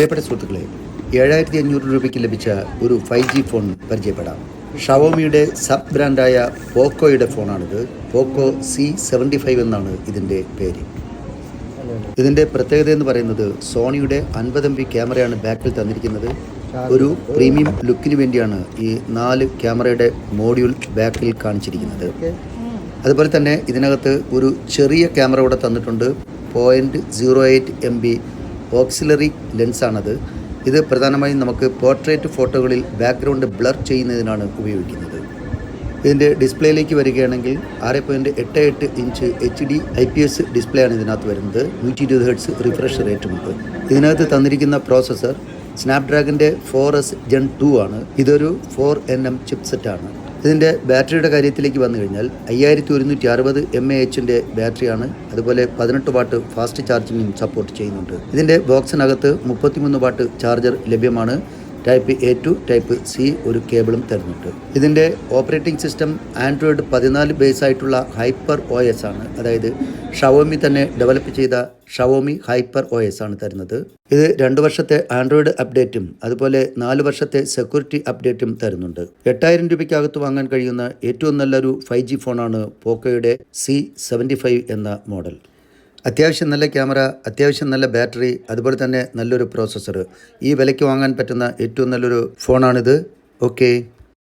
പ്രിയപ്പെട്ട സുഹൃത്തുക്കളെ ഏഴായിരത്തി അഞ്ഞൂറ് രൂപയ്ക്ക് ലഭിച്ച ഒരു ഫൈവ് ജി ഫോൺ പരിചയപ്പെടാം. ഷവോമിയുടെ സബ് ബ്രാൻഡായ പോക്കോയുടെ ഫോണാണിത്. പോക്കോ സി സെവന്റി ഫൈവ് എന്നാണ് ഇതിന്റെ പേര്. ഇതിന്റെ പ്രത്യേകത എന്ന് പറയുന്നത് സോണിയുടെ അൻപത് എം ബി ക്യാമറയാണ് ബാക്കിൽ തന്നിരിക്കുന്നത്. ഒരു പ്രീമിയം ലുക്കിന് വേണ്ടിയാണ് ഈ നാല് ക്യാമറയുടെ മോഡ്യൂൾ ബാക്കിൽ കാണിച്ചിരിക്കുന്നത്. അതുപോലെ തന്നെ ഇതിനകത്ത് ഒരു ചെറിയ ക്യാമറ കൂടെ തന്നിട്ടുണ്ട്. Point zero eight M B auxiliary ലെൻസാണത്. ഇത് പ്രധാനമായും നമുക്ക് പോർട്രേറ്റ് ഫോട്ടോകളിൽ ബാക്ക്ഗ്രൗണ്ട് ബ്ലർ ചെയ്യുന്നതിനാണ് ഉപയോഗിക്കുന്നത്. ഇതിന്റെ ഡിസ്പ്ലേയിലേക്ക് വരികയാണെങ്കിൽ ആറ് പോയിന്റ് എട്ട് എട്ട് inch H D I P S display ആണ് ഇതിനകത്ത് വരുന്നത്. നൂറ്റി ഇരുപത് ഹെഡ്സ് റിഫ്രഷ് റേറ്റുമുണ്ട്. ഇതിനകത്ത് തന്നിരിക്കുന്ന പ്രോസസ്സർ സ്നാപ്ഡ്രാഗന്റെ ഫോർ എസ് ജെൻ ടു ആണ്. ഇതൊരു ഫോർ എൻ എം ചിപ്സെറ്റാണ് ഇതിന്റെ ബാറ്ററിയുടെ കാര്യത്തിലേക്ക് വന്നു കഴിഞ്ഞാൽ അയ്യായിരത്തി ഒരുന്നൂറ്റി അറുപത് എം എ എച്ചിന്റെ ബാറ്ററിയാണ് അതുപോലെ പതിനെട്ട് വാട്ട് ഫാസ്റ്റ് ചാർജിങ്ങും സപ്പോർട്ട് ചെയ്യുന്നുണ്ട്. ഇതിന്റെ ബോക്സിനകത്ത് മുപ്പത്തിമൂന്ന് വാട്ട് ചാർജർ ലഭ്യമാണ്. Type A to type C ഒരു കേബിളും തരുന്നുണ്ട്. ഇതിന്റെ ഓപ്പറേറ്റിംഗ് സിസ്റ്റം ആൻഡ്രോയിഡ് പതിനാല് ബേസ് ആയിട്ടുള്ള ഹൈപ്പർ ഒ എസ് ആണ്. അതായത് ഷവോമി തന്നെ ഡെവലപ്പ് ചെയ്ത ഷവോമി ഹൈപ്പർ ഒ എസ് ആണ് തരുന്നത്. ഇത് രണ്ട് വർഷത്തെ ആൻഡ്രോയിഡ് അപ്ഡേറ്റും അതുപോലെ നാല് വർഷത്തെ സെക്യൂരിറ്റി അപ്ഡേറ്റും തരുന്നുണ്ട്. എട്ടായിരം രൂപയ്ക്കകത്ത് വാങ്ങാൻ കഴിയുന്ന ഏറ്റവും നല്ലൊരു ഫൈവ് ജി ഫോണാണ് പോക്കോയുടെ സി സെവന്റി ഫൈവ് എന്ന മോഡൽ. അത്യാവശ്യം നല്ല ക്യാമറ അത്യാവശ്യം നല്ല ബാറ്ററി അതുപോലെ തന്നെ നല്ലൊരു പ്രോസസ്സർ. ഈ വിലയ്ക്ക് വാങ്ങാൻ പറ്റുന്ന ഏറ്റവും നല്ലൊരു ഫോണാണിത്. ഓക്കെ.